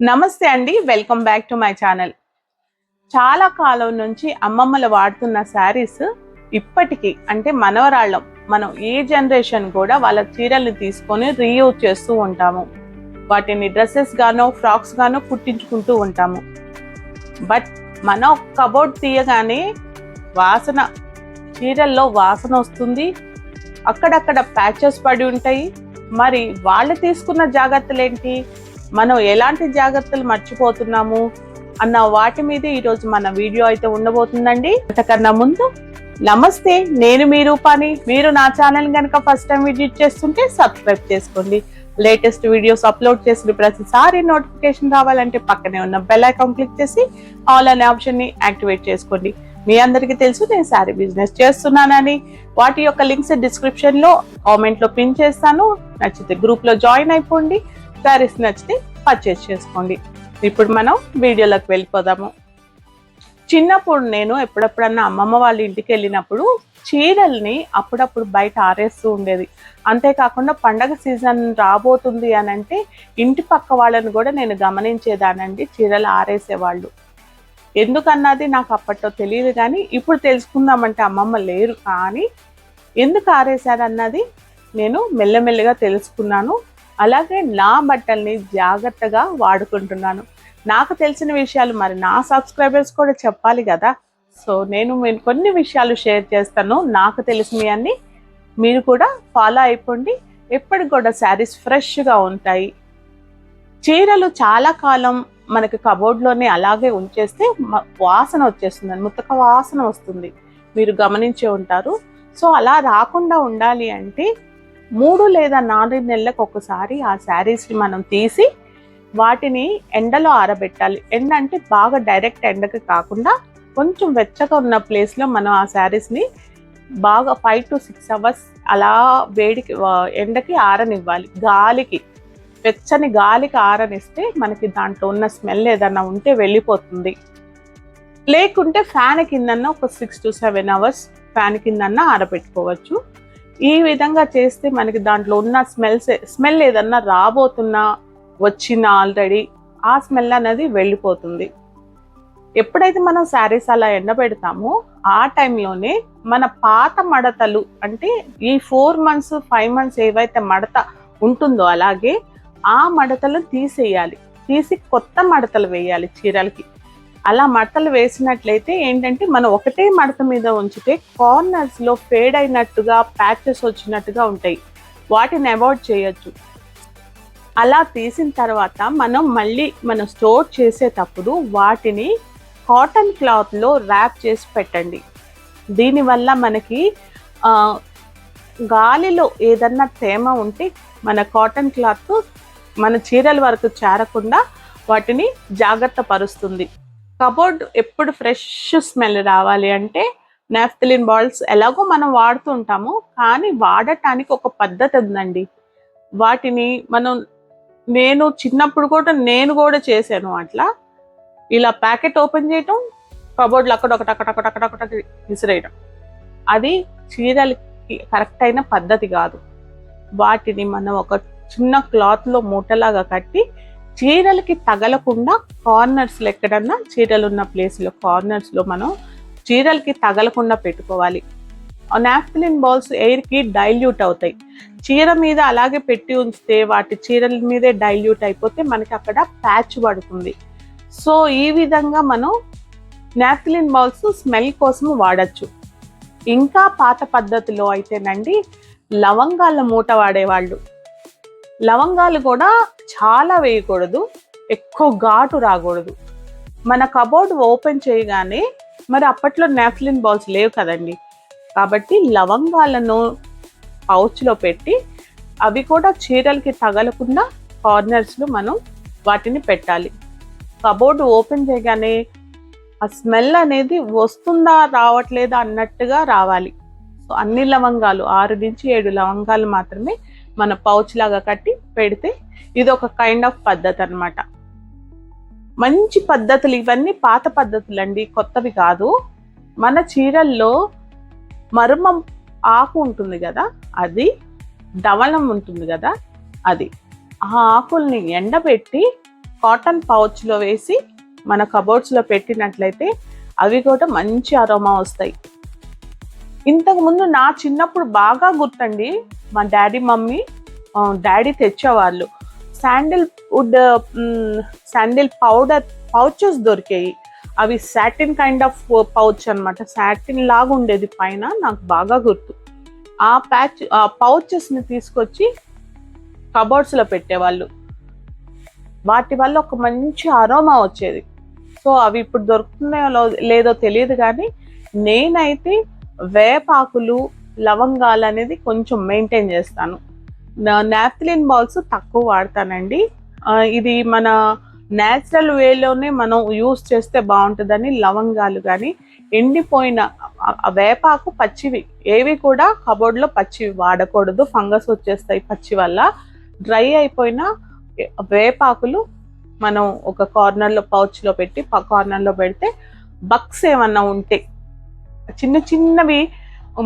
నమస్తే అండి welcome back to my channel. చాలా కాలం నుంచి అమ్మమ్మలు వాడుతున్న శారీస్ ఇప్పటికీ అంటే మనవరాళ్ళం మనం ఏ జనరేషన్ కూడా వాళ్ళ చీరల్ని తీసుకొని రీయూజ్ చేస్తూ ఉంటాము. వాటిని డ్రెస్సెస్ గానో ఫ్రాక్స్ గానో కుట్టించుకుంటూ ఉంటాము. బట్ మన కబోర్డ్ తీయగానే వాసన చీరల్లో వాసన వస్తుంది. అక్కడక్కడ ప్యాచెస్ పడి ఉంటాయి. మరి వాళ్ళు తీసుకున్న జాగ్రత్తలు ఏంటి మనం ఎలాంటి జాగ్రత్తలు మర్చిపోతున్నాము అన్న వాటి మీద ఈరోజు మన వీడియో అయితే ఉండబోతుందండి. అంతకన్నా ముందు నమస్తే నేను మీ రూపాని. మీరు నా ఛానల్ కనుక ఫస్ట్ టైం విజిట్ చేస్తుంటే సబ్స్క్రైబ్ చేసుకోండి. లేటెస్ట్ వీడియోస్ అప్లోడ్ చేసిన ప్రతిసారి నోటిఫికేషన్ రావాలంటే పక్కనే ఉన్న బెల్ ఐకాన్ క్లిక్ చేసి ఆల్ అనే ఆప్షన్ని యాక్టివేట్ చేసుకోండి. మీ అందరికీ తెలుసు నేను శారీ బిజినెస్ చేస్తున్నానని. వాటి యొక్క లింక్స్ డిస్క్రిప్షన్లో కామెంట్లో పిన్ చేస్తాను. నచ్చితే గ్రూప్లో జాయిన్ అయిపోండి. శారీస్ నచ్చితే పర్చేస్ చేసుకోండి. ఇప్పుడు మనం వీడియోలోకి వెళ్ళిపోదాము. చిన్నప్పుడు నేను ఎప్పుడప్పుడన్నా అమ్మమ్మ వాళ్ళ ఇంటికి వెళ్ళినప్పుడు చీరల్ని అప్పుడప్పుడు బయట ఆరేస్తూ ఉండేది. అంతేకాకుండా పండగ సీజన్ రాబోతుంది అని అంటే ఇంటి పక్క వాళ్ళని కూడా నేను గమనించేదానండి చీరలు ఆరేసేవాళ్ళు. ఎందుకన్నది నాకు అప్పట్లో తెలియదు కానీ ఇప్పుడు తెలుసుకుందామంటే అమ్మమ్మ లేరు. కానీ ఎందుకు ఆరేశారన్నది నేను మెల్లమెల్లగా తెలుసుకున్నాను. అలాగే నా బట్టల్ని జాగ్రత్తగా వాడుకుంటున్నాను. నాకు తెలిసిన విషయాలు మరి నా సబ్స్క్రైబర్స్ కూడా చెప్పాలి కదా. సో నేను మీరు కొన్ని విషయాలు షేర్ చేస్తాను. నాకు తెలిసినవి అన్ని మీరు కూడా ఫాలో అయిపోండి. ఎప్పటికి కూడా శారీస్ ఫ్రెష్గా ఉంటాయి. చీరలు చాలా కాలం మనకి కబోర్డ్లోనే అలాగే ఉంచేస్తే వాసన వచ్చేస్తుంది ముతక వాసన వస్తుంది. మీరు గమనించే ఉంటారు. సో అలా రాకుండా ఉండాలి అంటే మూడు లేదా నాలుగు నెలలకు ఒకసారి ఆ శారీస్ని మనం తీసి వాటిని ఎండలో ఆరబెట్టాలి. ఎండ అంటే బాగా డైరెక్ట్ ఎండకి కాకుండా కొంచెం వెచ్చగా ఉన్న ప్లేస్లో మనం ఆ శారీస్ని బాగా ఫైవ్ టు సిక్స్ అవర్స్ అలా వేడికి ఎండకి ఆరనివ్వాలి. గాలికి వెచ్చని గాలికి ఆరనిస్తే మనకి దాంట్లో ఉన్న స్మెల్ ఏదన్నా ఉంటే వెళ్ళిపోతుంది. లేకుంటే ఫ్యాన్ కిందన్న ఒక six to seven hours fan కిందన్న ఆరబెట్టుకోవచ్చు. ఈ విధంగా చేస్తే మనకి దాంట్లో ఉన్న స్మెల్స్ స్మెల్ ఏదన్నా రాబోతున్నా వచ్చిన ఆల్రెడీ ఆ స్మెల్ అనేది వెళ్ళిపోతుంది. ఎప్పుడైతే మనం శారీస్ అలా ఎండబెడతామో ఆ టైంలోనే మన పాత మడతలు అంటే ఈ ఫోర్ మంత్స్ ఫైవ్ మంత్స్ ఏవైతే మడత ఉంటుందో అలాగే ఆ మడతలు తీసేయాలి. తీసి కొత్త మడతలు వేయాలి చీరలకి. అలా మడతలు వేసినట్లయితే ఏంటంటే మనం ఒకటే మడత మీద ఉంచితే కార్నర్స్లో ఫేడ్ అయినట్టుగా ప్యాచెస్ వచ్చినట్టుగా ఉంటాయి. వాటిని అవాయిడ్ చేయొచ్చు. అలా తీసిన తర్వాత మనం మళ్ళీ మనం స్టోర్ చేసేటప్పుడు వాటిని కాటన్ క్లాత్లో ర్యాప్ చేసి పెట్టండి. దీనివల్ల మనకి గాలిలో ఏదన్నా తేమ ఉంటే మన కాటన్ క్లాత్ మన చీరల వరకు చేరకుండా వాటిని జాగ్రత్త పరుస్తుంది. కబోర్డ్ ఎప్పుడు ఫ్రెష్ స్మెల్ రావాలి అంటే నాఫ్తలిన్ బాల్స్ ఎలాగో మనం వాడుతూ ఉంటాము కానీ వాడటానికి ఒక పద్ధతి ఉందండి. వాటిని మనం నేను చిన్నప్పుడు కూడా నేను కూడా చేశాను అట్లా. ఇలా ప్యాకెట్ ఓపెన్ చేయటం కబోర్డ్లో అక్కడ ఒకటి అక్కడ అక్కడ అక్కడ అక్కడ విసిరేయడం అది చీరలకి కరెక్ట్ అయిన పద్ధతి కాదు. వాటిని మనం ఒక చిన్న క్లాత్లో మూటలాగా కట్టి చీరలకి తగలకుండా కార్నర్స్లో ఎక్కడన్నా చీరలు ఉన్న ప్లేస్లో కార్నర్స్లో మనం చీరలకి తగలకుండా పెట్టుకోవాలి. నాఫ్తలిన్ బాల్స్ ఎయిర్కి డైల్యూట్ అవుతాయి. చీర మీద అలాగే పెట్టి ఉంచితే వాటి చీరల మీదే డైల్యూట్ అయిపోతే మనకి అక్కడ ప్యాచ్ పడుతుంది. సో ఈ విధంగా మనం నాఫ్తలిన్ బాల్స్ స్మెల్ కోసం వాడచ్చు. ఇంకా పాత పద్ధతిలో అయితేనండి లవంగాల మూట వాడేవాళ్ళు. లవంగాలు కూడా చాలా వేయకూడదు ఎక్కువ ఘాటు రాకూడదు. మన కబోర్డ్ ఓపెన్ చేయగానే మరి అప్పట్లో నాఫ్లిన్ బాల్స్ లేవు కదండి. కాబట్టి లవంగాలను పౌచ్లో పెట్టి అవి కూడా చీరలకి తగలకుండా కార్నర్స్లో మనం వాటిని పెట్టాలి. కబోర్డ్ ఓపెన్ చేయగానే ఆ స్మెల్ అనేది వస్తుందా రావట్లేదా అన్నట్టుగా రావాలి. సో అన్ని లవంగాలు ఆరు నుంచి ఏడు లవంగాలు మాత్రమే మన పౌచ్ లాగా కట్టి పెడితే ఇది ఒక కైండ్ ఆఫ్ పద్ధతి అన్నమాట. మంచి పద్ధతులు ఇవన్నీ పాత పద్ధతులు అండి కొత్తవి కాదు. మన చీరల్లో మర్మం ఆకు ఉంటుంది కదా అది డవలం ఉంటుంది కదా అది. ఆ ఆకుల్ని ఎండబెట్టి కాటన్ పౌచ్లో వేసి మన కబోర్డ్స్లో పెట్టినట్లయితే అవి కూడా మంచి అరోమా వస్తాయి. ఇంతకు ముందు నా చిన్నప్పుడు బాగా గుర్తండి మా డాడీ మమ్మీ డాడీ తెచ్చేవాళ్ళు. Sandalwood sandal powder pouches దొరికాయి. అవి సాటిన్ కైండ్ ఆఫ్ పౌచ్ అనమాట సాటిన్ లాగా ఉండేది పైన నాకు బాగా గుర్తు. ఆ ప్యాచ్ ఆ పౌచెస్ని తీసుకొచ్చి కబోర్డ్స్లో పెట్టేవాళ్ళు. వాటి వల్ల ఒక మంచి అరోమా వచ్చేది. సో అవి ఇప్పుడు దొరుకుతున్నాయో లేదో తెలియదు కానీ నేనైతే వేపాకులు లవంగాలు అనేది కొంచెం మెయింటైన్ చేస్తాను. నాప్థలిన్ బాల్స్ తక్కువ వాడతానండి. ఇది మన న్యాచురల్ వేలోనే మనం యూస్ చేస్తే బాగుంటుందని లవంగాలు కానీ ఎండిపోయిన ఆ- వేపాకు పచ్చివి ఏవి కూడా కబోర్డ్లో పచ్చివి వాడకూడదు. ఫంగస్ వచ్చేస్తాయి పచ్చి వల్ల. డ్రై అయిపోయిన వేపాకులు మనం ఒక కార్నర్లో పౌచ్లో పెట్టి కార్నర్లో పెడితే బక్స్ ఏమన్నా ఉంటే చిన్న చిన్నవి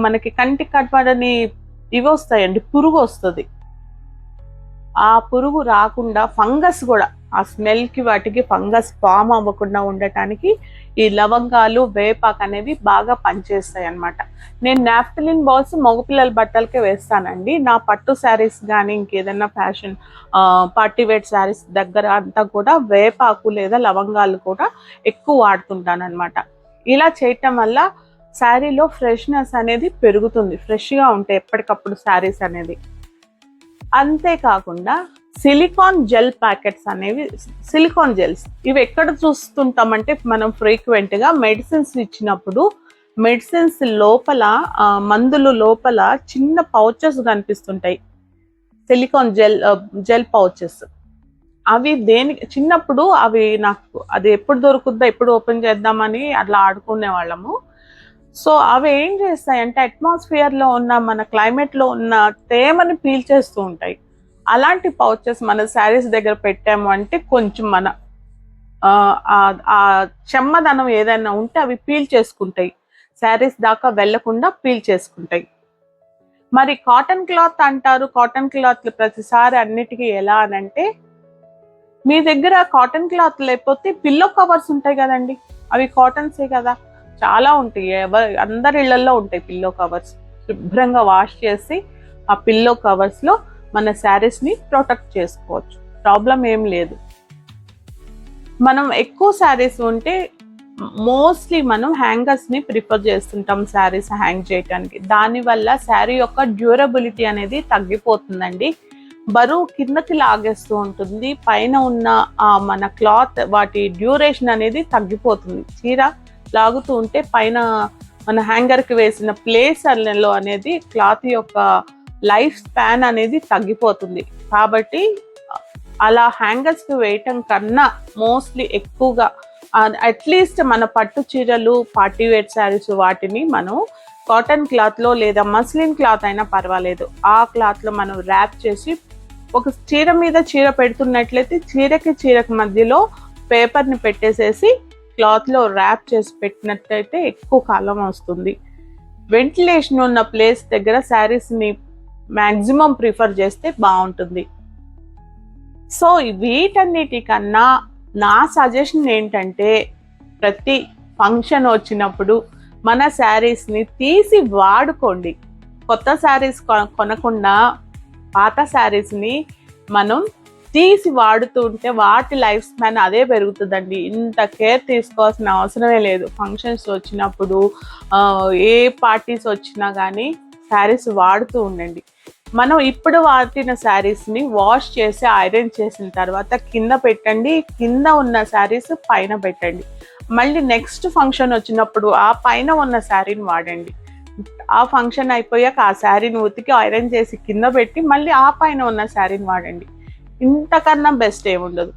మనకి కంటికి కనపడని ఇవి వస్తాయండి పురుగు వస్తుంది. ఆ పురుగు రాకుండా ఫంగస్ కూడా ఆ స్మెల్కి వాటికి ఫంగస్ ఫామ్ అవ్వకుండా ఉండటానికి ఈ లవంగాలు వేపాకు అనేవి బాగా పనిచేస్తాయి అన్నమాట నేను నాఫ్టలిన్ బాల్స్ మగపిల్లల బట్టలకే వేస్తానండి. నా పట్టు శారీస్ కానీ ఇంకేదైనా ఫ్యాషన్ పార్టీ వేర్ శారీస్ దగ్గర అంతా కూడా వేపాకు లేదా లవంగాలు కూడా ఎక్కువ వాడుతుంటాను అనమాట ఇలా చేయటం వల్ల శారీలో ఫ్రెష్నెస్ అనేది పెరుగుతుంది. ఫ్రెష్గా ఉంటాయి ఎప్పటికప్పుడు శారీస్ అనేది అంతేకాకుండా సిలికాన్ జెల్ ప్యాకెట్స్ అనేవి సిలికాన్ జెల్స్. ఇవి ఎక్కడ చూస్తుంటామంటే మనం ఫ్రీక్వెంట్గా మెడిసిన్స్ ఇచ్చినప్పుడు మెడిసిన్స్ లోపల మందులు లోపల చిన్న పౌచెస్ కనిపిస్తుంటాయి. Silicon gel gel pouches. అవి దేనికి చిన్నప్పుడు అవి నాకు అది ఎప్పుడు దొరుకుద్దా ఎప్పుడు ఓపెన్ చేద్దామని అట్లా ఆడుకునే వాళ్ళము. సో అవి ఏం చేస్తాయంటే అట్మాస్ఫియర్లో ఉన్న మన క్లైమేట్లో ఉన్న తేమని పీల్చేస్తూ ఉంటాయి. అలాంటి పౌచెస్ మన శారీస్ దగ్గర పెట్టాము అంటే కొంచెం మన ఆ, చెమ్మదనం ఏదైనా ఉంటే అవి పీల్ చేసుకుంటాయి శారీస్ దాకా వెళ్ళకుండా పీల్ చేసుకుంటాయి మరి కాటన్ క్లాత్ అంటారు. కాటన్ క్లాత్ ప్రతిసారి అన్నిటికీ ఎలా అనంటే మీ దగ్గర కాటన్ క్లాత్ లేకపోతే పిల్లో కవర్స్ ఉంటాయి కదండి. అవి కాటన్సే కదా. చాలా ఉంటాయి. ఎవరి అందరి ఇళ్ళలో ఉంటాయి పిల్లో కవర్స్ శుభ్రంగా వాష్ చేసి ఆ పిల్లో కవర్స్లో మన శారీస్ని ప్రొటెక్ట్ చేసుకోవచ్చు. ప్రాబ్లం ఏం లేదు. మనం ఎక్కువ శారీస్ ఉంటే మోస్ట్లీ మనం హ్యాంగర్స్ని ప్రిఫర్ చేస్తుంటాం శారీస్ హ్యాంగ్ చేయడానికి దానివల్ల శారీ యొక్క డ్యూరబిలిటీ అనేది తగ్గిపోతుందండి. బరువు కిందకి లాగేస్తూ ఉంటుంది. పైన ఉన్న ఆ మన క్లాత్ వాటి డ్యూరేషన్ అనేది తగ్గిపోతుంది. చీర లాగుతూ ఉంటే పైన మన హ్యాంగర్కి వేసిన ప్లేస్ అనేది క్లాత్ యొక్క లైఫ్ స్పాన్ అనేది తగ్గిపోతుంది. కాబట్టి అలా హ్యాంగర్స్కి వేయటం కన్నా మోస్ట్లీ ఎక్కువగా అట్లీస్ట్ మన పట్టు చీరలు పార్టీ వేర్ శారీస్ వాటిని మనం కాటన్ క్లాత్లో లేదా మస్లిన్ క్లాత్ అయినా పర్వాలేదు. ఆ క్లాత్లో మనం ర్యాప్ చేసి ఒక చీర మీద చీర పెడుతున్నట్లయితే చీరకి చీరకి మధ్యలో పేపర్ని పెట్టేసేసి క్లాత్లో ర్యాప్ చేసి పెట్టినట్టయితే ఎక్కువ కాలం వస్తుంది. వెంటిలేషన్ ఉన్న ప్లేస్ దగ్గర శారీస్ని మ్యాక్సిమం ప్రిఫర్ చేస్తే బాగుంటుంది. సో వీటన్నిటికన్నా నా సజెషన్ ఏంటంటే ప్రతి ఫంక్షన్ వచ్చినప్పుడు మన శారీస్ని తీసి వాడుకోండి. కొత్త శారీస్ కొనకుండా పాత శారీస్ని మనం తీసి వాడుతూ ఉంటే వాటి లైఫ్ స్పాన్ అదే పెరుగుతుందండి. ఇంత కేర్ తీసుకోవాల్సిన అవసరమే లేదు. ఫంక్షన్స్ వచ్చినప్పుడు ఏ పార్టీస్ వచ్చినా కానీ శారీస్ వాడుతూ ఉండండి. మనం ఇప్పుడు వాడిన శారీస్ని వాష్ చేసి ఐరన్ చేసిన తర్వాత కింద పెట్టండి. కింద ఉన్న శారీస్ పైన పెట్టండి. మళ్ళీ నెక్స్ట్ ఫంక్షన్ వచ్చినప్పుడు ఆ పైన ఉన్న శారీని వాడండి. ఆ ఫంక్షన్ అయిపోయాక ఆ శారీని ఉతికి ఐరన్ చేసి కింద పెట్టి మళ్ళీ ఆ పైన ఉన్న శారీని వాడండి. ఇంతకన్నా బెస్ట్ ఏముండదు.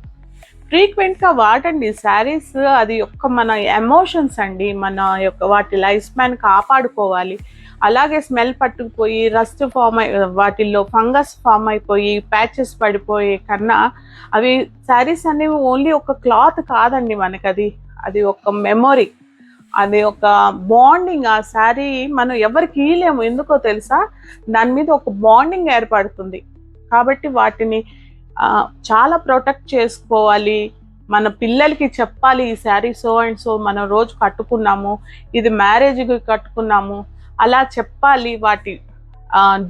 ఫ్రీక్వెంట్గా వాడండి శారీస్ అది యొక్క మన ఎమోషన్స్ అండి. మన యొక్క వాటి లైఫ్ స్పాన్ కాపాడుకోవాలి. అలాగే స్మెల్ పట్టుకుపోయి రస్ట్ ఫామ్ అయి వాటిల్లో ఫంగస్ ఫామ్ అయిపోయి ప్యాచెస్ పడిపోయే కన్నా అవి శారీస్ అనేవి ఓన్లీ ఒక క్లాత్ కాదండి మనకి అది అది ఒక మెమొరీ అది ఒక బాండింగ్ ఆ శారీ మనం ఎవరికి ఇయలేము ఎందుకో తెలుసా? దాని మీద ఒక బాండింగ్ ఏర్పడుతుంది. కాబట్టి వాటిని చాలా ప్రొటెక్ట్ చేసుకోవాలి. మన పిల్లలకి చెప్పాలి ఈ శారీ సో అండ్ సో మనం రోజు కట్టుకున్నాము ఇది మ్యారేజ్కి కట్టుకున్నాము. అలా చెప్పాలి వాటి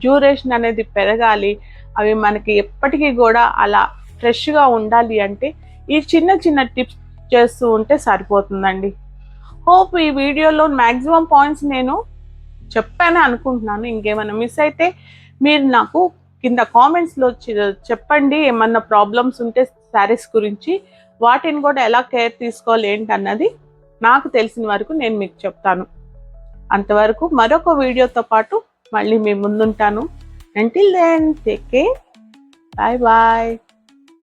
డ్యూరేషన్ అనేది పెరగాలి. అవి మనకి ఎప్పటికీ కూడా అలా ఫ్రెష్గా ఉండాలి అంటే ఈ చిన్న చిన్న టిప్స్ చేస్తూ ఉంటే సరిపోతుందండి. హోప్ ఈ వీడియోలో మ్యాక్సిమం పాయింట్స్ నేను చెప్పాను అనుకుంటున్నాను. ఇంకేమైనా మిస్ అయితే మీరు నాకు కింద కామెంట్స్లో చెప్పండి ఏమన్నా ప్రాబ్లమ్స్ ఉంటే శారీస్ గురించి. వాటిని కూడా ఎలా కేర్ తీసుకోవాలి ఏంటన్నది నాకు తెలిసిన వరకు నేను మీకు చెప్తాను. అంతవరకు మరొక వీడియోతో పాటు మళ్ళీ మీ ముందుంటాను. Until then take care bye bye